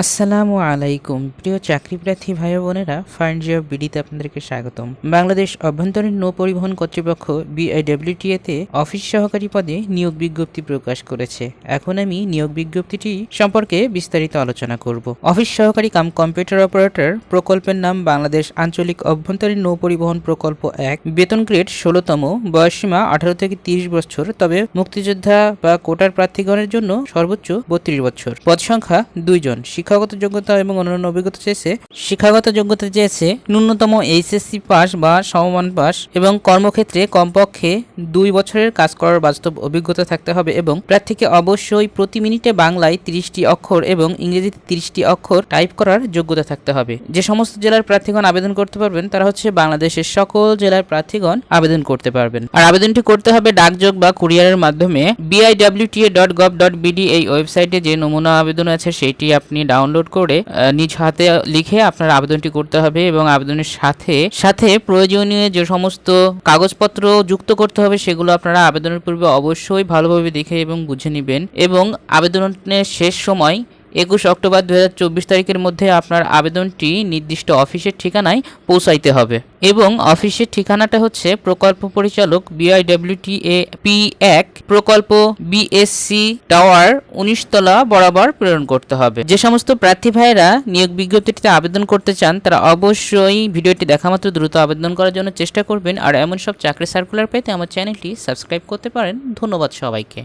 আসসালামু আলাইকুম। প্রিয় চাকরি প্রার্থী ভাই বোনেরা ফাইন্ড জব বিডিতে আপনাদেরকে স্বাগতম। বাংলাদেশ অভ্যন্তরীণ নৌ পরিবহন কর্তৃপক্ষ বিআইডব্লিউটিএ তে অফিস সহকারী পদে নিয়োগ বিজ্ঞপ্তি প্রকাশ করেছে। এখন আমি নিয়োগ বিজ্ঞপ্তিটি সম্পর্কে বিস্তারিত আলোচনা করব। অফিস সহকারী কাম কম্পিউটার অপারেটর, প্রকল্পের নাম বাংলাদেশ আঞ্চলিক অভ্যন্তরীণ নৌ পরিবহন প্রকল্প এক। বেতন গ্রেড ষোলোতম বয়সসীমা আঠারো থেকে তিরিশ বছর, তবে মুক্তিযোদ্ধা বা কোটার প্রার্থীগণের জন্য সর্বোচ্চ বত্রিশ বছর। পদ সংখ্যা দুইজন শিক্ষাগত যোগ্যতা এবং অন্যান্য অভিজ্ঞতা চেয়েছে। শিক্ষাগত যোগ্যতা চেয়েছে ন্যূনতম এইচএসসি পাস বা সমমান পাস এবং কর্মক্ষেত্রে কমপক্ষে দুই বছরের কাজ করার বাস্তব অভিজ্ঞতা থাকতে হবে এবং প্রার্থীকে অবশ্যই প্রতি মিনিটে বাংলায় তিরিশটি অক্ষর এবং ইংরেজিতে তিরিশটি অক্ষর টাইপ করার যোগ্যতা থাকতে হবে। যে সমস্ত জেলার প্রার্থীগণ আবেদন করতে পারবেন, তারা হচ্ছে বাংলাদেশের সকল জেলার প্রার্থীগণ আবেদন করতে পারবেন। আর আবেদনটি করতে হবে ডাকযোগ বা কুরিয়ারের মাধ্যমে BIWTA dot gov dot BD এই ওয়েবসাইটে যে নমুনা আবেদন আছে সেইটি আপনি ডাউনলোড করে নিজ হাতে লিখে আপনার আবেদনটি করতে হবে এবং আবেদনের সাথে সাথে প্রয়োজনীয় যে সমস্ত কাগজপত্র যুক্ত করতে হবে সেগুলো আপনারা আবেদনের পূর্বে অবশ্যই ভালোভাবে দেখে এবং বুঝে নেবেন এবং আবেদনের শেষ সময় একুশ অক্টোবর দু হাজার চব্বিশ তারিখের মধ্যে আপনার আবেদনটি নির্দিষ্ট অফিসের ঠিকানায় পৌঁছাইতে হবে। এবং অফিসের ঠিকানাটা হচ্ছে প্রকল্প পরিচালক বিআইডব্লিউটিএ পি এক, প্রকল্প বিএসসি টাওয়ার উনিশতলা বরাবর প্রেরণ করতে হবে। যে সমস্ত প্রার্থী ভাইয়েরা নিয়োগ বিজ্ঞপ্তিটিতে আবেদন করতে চান, তারা অবশ্যই ভিডিওটি দেখা মাত্র দ্রুত আবেদন করার জন্য চেষ্টা করবেন। আর এমন সব চাকরি সার্কুলার পেতে আমার চ্যানেলটি সাবস্ক্রাইব করতে পারেন। ধন্যবাদ সবাইকে।